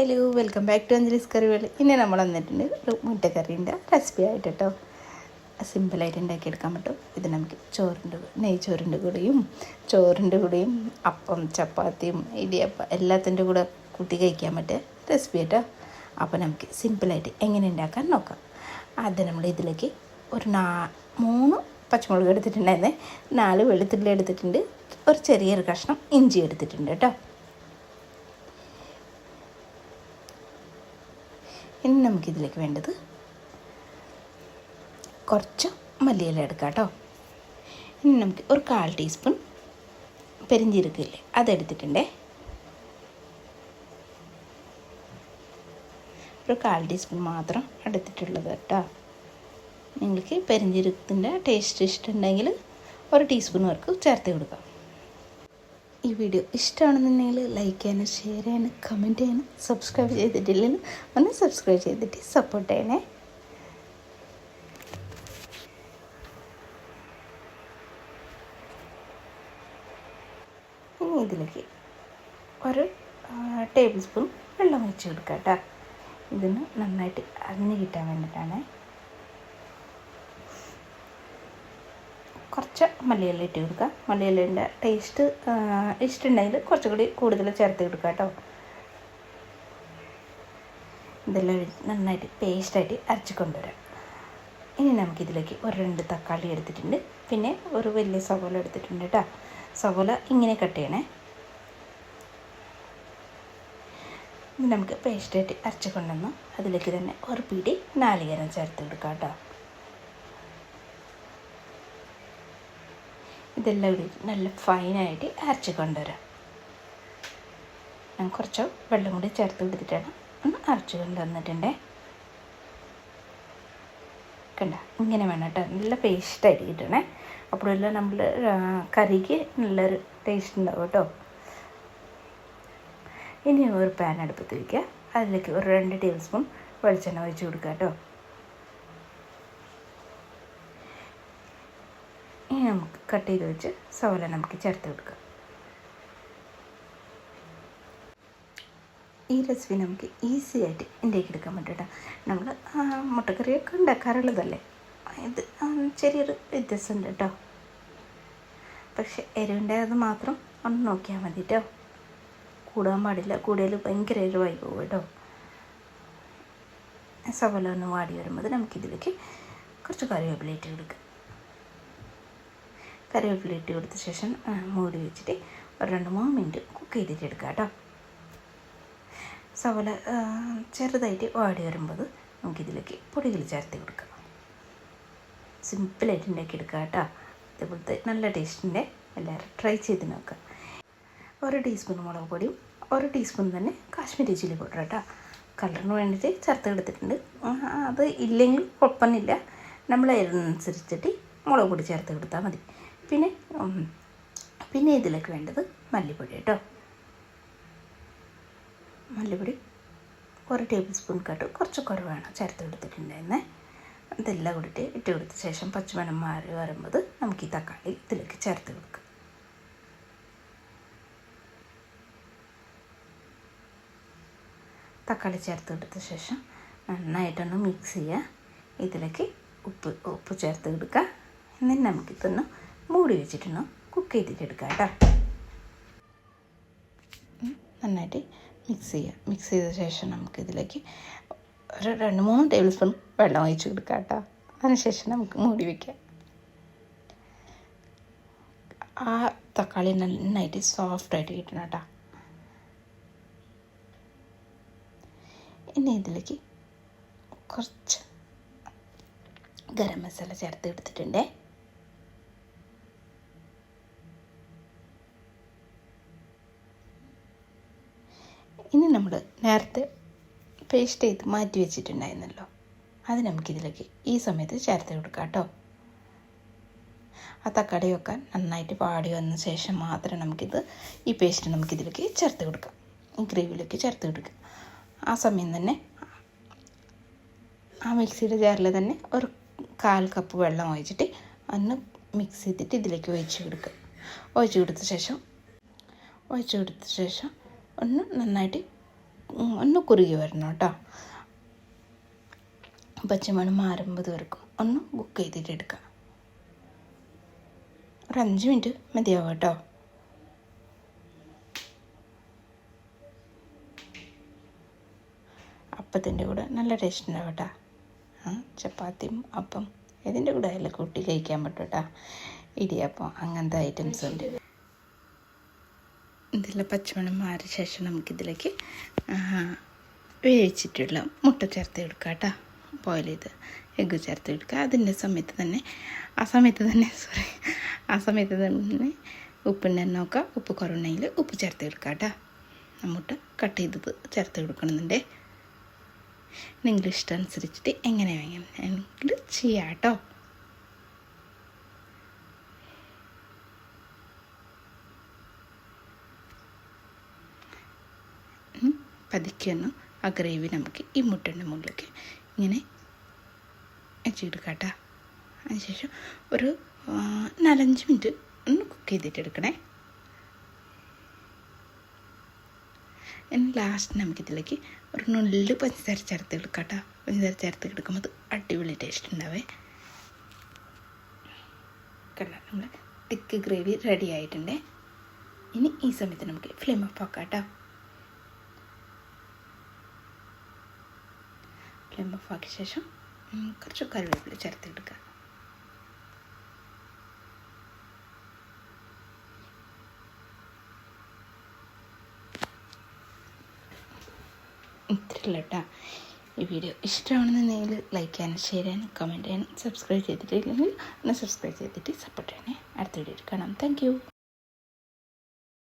Hello welcome back to Anjali's കറികൾ ഇനി നമ്മൾ വന്നിട്ടുണ്ട് ഒരു മുട്ടക്കറീന്റെ റെസിപ്പി ആയിട്ട് കേട്ടോ. സിമ്പിളായിട്ട് ഉണ്ടാക്കിയെടുക്കാൻ പറ്റും. ഇത് നമുക്ക് ചോറിന്റെ നെയ്ച്ചോറിന്റെ കൂടെയും ചോറിന്റെ കൂടെയും അപ്പം ചപ്പാത്തിയും ഇടിയപ്പം എല്ലാത്തിന്റെ കൂടെ കൂട്ടി കഴിക്കാൻ പറ്റിയ റെസിപ്പി കേട്ടോ അപ്പോൾ നമുക്ക് സിമ്പിളായിട്ട് എങ്ങനെ ഉണ്ടാക്കാൻ നോക്കാം. ആദ്യം നമ്മൾ ഇതിലേക്ക് ഒരു നാ മൂന്ന് പച്ചമുളക് എടുത്തിട്ടുണ്ടായിരുന്നേ. നാല് വെളുത്തുള്ളി എടുത്തിട്ടുണ്ട്. ഒരു ചെറിയൊരു കഷ്ണം ഇഞ്ചി എടുത്തിട്ടുണ്ട് കേട്ടോ. ഇനി നമുക്കിതിലേക്ക് വേണ്ടത് കുറച്ച് മല്ലിയില എടുക്കാം കേട്ടോ. ഇനി നമുക്ക് ഒരു കാൽ ടീസ്പൂൺ പെരിഞ്ചീരക്കില്ലേ അതെടുത്തിട്ടുണ്ടേ. ഒരു കാൽ ടീസ്പൂൺ മാത്രം എടുത്തിട്ടുള്ളത് കേട്ടോ. നിങ്ങൾക്ക് പെരിഞ്ചീരകത്തിന്റെ ടേസ്റ്റ് ഇഷ്ടമുണ്ടെങ്കിൽ ഒരു ടീസ്പൂൺ വർക്ക് ചേർത്ത് കൊടുക്കാം. ഈ വീഡിയോ ഇഷ്ടമാണെന്നുണ്ടെങ്കിൽ ലൈക്ക് ചെയ്യാനും ഷെയർ ചെയ്യാനും കമന്റ് ചെയ്യാനും സബ്സ്ക്രൈബ് ചെയ്തിട്ടില്ലെങ്കിൽ ഒന്ന് സബ്സ്ക്രൈബ് ചെയ്തിട്ട് സപ്പോർട്ട് ചെയ്യണേ. ഇനി ഇതിലേക്ക് ഒരു ടേബിൾ സ്പൂൺ വെള്ളം ഒഴിച്ച് കൊടുക്കാം കേട്ടോ. ഇതിന് നന്നായിട്ട് അരിഞ്ഞ് കിട്ടാൻ വേണ്ടിയിട്ടാണ്. കുറച്ച് മല്ലിയില ഇട്ട് കൊടുക്കുക. മല്ലിയിലേന്റെ ടേസ്റ്റ് ഇഷ്ടമുണ്ടെങ്കിൽ കുറച്ചുകൂടി കൂടുതൽ ചേർത്ത് കൊടുക്കുക കേട്ടോ. ഇതെല്ലാം നന്നായിട്ട് പേസ്റ്റായിട്ട് അരച്ച് കൊണ്ടുവരാം. ഇനി നമുക്കിതിലേക്ക് ഒരു രണ്ട് തക്കാളി എടുത്തിട്ടുണ്ട്. പിന്നെ ഒരു വലിയ സവോല എടുത്തിട്ടുണ്ട് കേട്ടോ. സവോല ഇങ്ങനെ കട്ട് ചെയ്യണേ. നമുക്ക് പേസ്റ്റായിട്ട് അരച്ച് കൊണ്ടുവന്ന് അതിലേക്ക് തന്നെ ഒരു പിടി നാളികേരം ചേർത്ത് കൊടുക്കാം കേട്ടോ. ഇതെല്ലാം കൂടി നല്ല ഫൈനായിട്ട് അരച്ച് കൊണ്ടുവരാം. ഞാൻ കുറച്ച് വെള്ളം കൂടി ചേർത്ത് കൊടുത്തിട്ടാണ് ഒന്ന് അരച്ച് കൊണ്ടുവന്നിട്ടുണ്ടേ. കണ്ട ഇങ്ങനെ വേണം കേട്ടോ. നല്ല പേസ്റ്റായിട്ട് കിട്ടണേ. അപ്പോഴെല്ലാം നമ്മൾ കറിക്ക് നല്ലൊരു ടേസ്റ്റ് ഉണ്ടാവും കേട്ടോ. ഇനി ഒരു പാൻ അടുപ്പത്ത് വയ്ക്കുക അതിലേക്ക് ഒരു രണ്ട് ടേബിൾ സ്പൂൺ വെളിച്ചെണ്ണ ഒഴിച്ച് കൊടുക്കുക കേട്ടോ. നമുക്ക് കട്ട് ചെയ്ത് വെച്ച് സവല നമുക്ക് ചേർത്ത് കൊടുക്കാം. ഈ റെസിപ്പി നമുക്ക് ഈസി ആയിട്ട് ഉണ്ടാക്കി എടുക്കാൻ പറ്റും കേട്ടോ നമ്മൾ മുട്ടക്കറിയൊക്കെ ഉണ്ടാക്കാറുള്ളതല്ലേ? ഇത് ചെറിയൊരു വ്യത്യാസമുണ്ട് കേട്ടോ പക്ഷെ അത് മാത്രം ഒന്ന് നോക്കിയാൽ മതി കേട്ടോ കൂടാൻ പാടില്ല. കൂടുതൽ ഭയങ്കര എരിവായി പോകും കേട്ടോ സവല ഒന്ന് വാടി വരുമ്പോൾ നമുക്കിതിലേക്ക് കുറച്ച് കറിവേപ്പില ഇട്ട് കൊടുക്കാം. കറിവേപ്പില ഇട്ട് കൊടുത്ത ശേഷം മൂടി വെച്ചിട്ട് ഒരു രണ്ട് മൂന്ന് മിനിറ്റ് കുക്ക് ചെയ്തിട്ട് എടുക്കുക കേട്ടോ. സവല ചെറുതായിട്ട് വാടി വരുമ്പോൾ നമുക്കിതിലേക്ക് പൊടികൾ ചേർത്ത് കൊടുക്കാം. സിമ്പിളായിട്ട് ഉണ്ടാക്കി എടുക്കുക കേട്ടോ. ഇതേപോലത്തെ നല്ല ടേസ്റ്റിന്റെ എല്ലാവരും ട്രൈ ചെയ്ത് നോക്കുക. ഒരു ടീസ്പൂൺ മുളക് പൊടിയും ഒരു ടീസ്പൂൺ തന്നെ കാശ്മീരി ചില്ലി പൗഡർ കേട്ടോ. കളറിന് വേണ്ടിയിട്ട് ചേർത്ത് എടുത്തിട്ടുണ്ട് അത് ഇല്ലെങ്കിൽ കുഴപ്പമൊന്നുമില്ല. നമ്മൾ അതിനനുസരിച്ചിട്ട് മുളക് പൊടി ചേർത്ത് കൊടുത്താൽ മതി. പിന്നെ പിന്നെ ഇതിലേക്ക് വേണ്ടത് മല്ലിപ്പൊടി കേട്ടോ. മല്ലിപ്പൊടി ഒരു ടേബിൾ സ്പൂൺ കേട്ട് കുറച്ച് കുറവാണ് ചേർത്ത് കൊടുത്തിട്ടുണ്ടായിരുന്നേ. ഇതെല്ലാം കൂടിയിട്ട് ഇട്ട് കൊടുത്ത ശേഷം പച്ചമണം മാറി വരുമ്പോൾ നമുക്ക് ഈ തക്കാളി ഇതിലേക്ക് ചേർത്ത് കൊടുക്കാം. തക്കാളി ചേർത്ത് കൊടുത്ത ശേഷം നന്നായിട്ടൊന്ന് മിക്സ് ചെയ്യുക. ഇതിലേക്ക് ഉപ്പ് ഉപ്പ് ചേർത്ത് കൊടുക്കുക. എന്നിട്ട് നമുക്കിതൊന്ന് മൂടി വെച്ചിട്ടൊന്ന് കുക്ക് ചെയ്തിട്ട് എടുക്കാം കേട്ടോ നന്നായിട്ട് മിക്സ് ചെയ്യുക മിക്സ് ചെയ്ത ശേഷം നമുക്കിതിലേക്ക് ഒരു രണ്ട് മൂന്ന് ടേബിൾ സ്പൂൺ വെള്ളം ഒഴിച്ച് കൊടുക്കാം കേട്ടോ. അതിനുശേഷം നമുക്ക് മൂടി വയ്ക്കാം ആ തക്കാളി നന്നായിട്ട് സോഫ്റ്റായിട്ട് കിട്ടണം കേട്ടോ. ഇനി ഇതിലേക്ക് കുറച്ച് ഗരം മസാല ചേർത്ത് എടുത്തിട്ടുണ്ടേ ഇനി നേരത്തെ പേസ്റ്റ് ചെയ്ത് മാറ്റി വെച്ചിട്ടുണ്ടായിരുന്നല്ലോ. അത് നമുക്കിതിലേക്ക് ഈ സമയത്ത് ചേർത്ത് കൊടുക്കാം കേട്ടോ. ആ തക്കാളി വെക്കാൻ നന്നായിട്ട് പാടി വന്ന ശേഷം മാത്രം നമുക്കിത് ഈ പേസ്റ്റ് നമുക്കിതിലേക്ക് ചേർത്ത് കൊടുക്കാം. ഈ ഗ്രേവിയിലേക്ക് ചേർത്ത് കൊടുക്കുക ആ സമയം തന്നെ ആ മിക്സിയുടെ ജാറിൽ തന്നെ ഒരു കാൽ കപ്പ് വെള്ളം ഒഴിച്ചിട്ട് ഒന്ന് മിക്സ് ചെയ്തിട്ട് ഇതിലേക്ക് ഒഴിച്ച് കൊടുക്കുക. ഒഴിച്ച് കൊടുത്ത ശേഷം ഒഴിച്ച് കൊടുത്ത ശേഷം ഒന്ന് നന്നായിട്ട് ഒന്ന് കുറുകി വരണം കേട്ടോ. പച്ചമണം മാറുമ്പോൾ തീർക്കും ഒന്ന് കുക്ക് ചെയ്തിട്ട് എടുക്കാം. ഒരു അഞ്ച് മിനിറ്റ് മതിയാവും കേട്ടോ. അപ്പത്തിന്റെ കൂടെ നല്ല ടേസ്റ്റ് ഉണ്ടാവും കേട്ടോ. ചപ്പാത്തിയും അപ്പം ഇതിന്റെ കൂടെ അതിൽ കൂട്ടി കഴിക്കാൻ പറ്റും കേട്ടോ. ഇടിയപ്പം അങ്ങനത്തെ ഐറ്റംസ് ഉണ്ട്. ഇതിലെ പച്ചമണം മാറിയ ശേഷം നമുക്കിതിലേക്ക് വേവിച്ചിട്ടുള്ള മുട്ട ചേർത്ത് എടുക്കുക കേട്ടോ. ബോയിൽ ചെയ്ത് എഗ്ഗ് ചേർത്ത് എടുക്കുക അതിന്റെ സമയത്ത് തന്നെ ആ സമയത്ത് തന്നെ സോറി ആ സമയത്ത് തന്നെ ഉപ്പിന്റെ നോക്കുക ഉപ്പ് കുറവുണ്ടെങ്കിൽ ഉപ്പ് ചേർത്ത് എടുക്കുക കേട്ടോ. മുട്ട കട്ട് ചെയ്തത് ചേർത്ത് കൊടുക്കണമെന്നുണ്ടേ. നിങ്ങളിഷ്ടം അനുസരിച്ചിട്ട് എങ്ങനെ വേണമെങ്കിൽ ചെയ്യാം കേട്ടോ. ഉം, പതുക്കെ ഒന്ന് ആ ഗ്രേവി നമുക്ക് ഈ മുട്ടന്റെ മുകളിലേക്ക് ഇങ്ങനെ വെച്ചെടുക്കാം കേട്ടോ അതിനുശേഷം ഒരു നാലഞ്ച് മിനിറ്റ് ഒന്ന് കുക്ക് ചെയ്തിട്ട് എടുക്കണേ ലാസ്റ്റ് നമുക്കിതിലേക്ക് ഒരു നുള്ളു പഞ്ചസാര ചേർത്ത് എടുക്കാട്ടോ. കേട്ടോ പഞ്ചസാര ചേർത്ത് എടുക്കുമ്പോൾ അത് അടിപൊളി ടേസ്റ്റ് ഉണ്ടാവേ. കണ്ട? നമ്മൾ തിക്ക് ഗ്രേവി റെഡി ആയിട്ടുണ്ടേ. ഇനി ഈ സമയത്ത് നമുക്ക് ഫ്ലെയിം ഓഫ് ആക്കാം കേട്ടോ ഓഫ് ആക്കിയ ശേഷം കുറച്ച് കറിവേപ്പില ചേർത്ത് എടുക്കുക ഇത്രയുള്ള കേട്ടോ ഈ വീഡിയോ ഇഷ്ടമാണെന്നുണ്ടെങ്കിൽ ലൈക്ക് ചെയ്യാനും ഷെയർ ചെയ്യാനും കമന്റ് ചെയ്യാനും സബ്സ്ക്രൈബ് ചെയ്തിട്ടില്ലെങ്കിൽ ഒന്ന് സബ്സ്ക്രൈബ് ചെയ്തിട്ട് സപ്പോർട്ട് ചെയ്യണേ. അടുത്ത വീഡിയോ കാണാം. താങ്ക്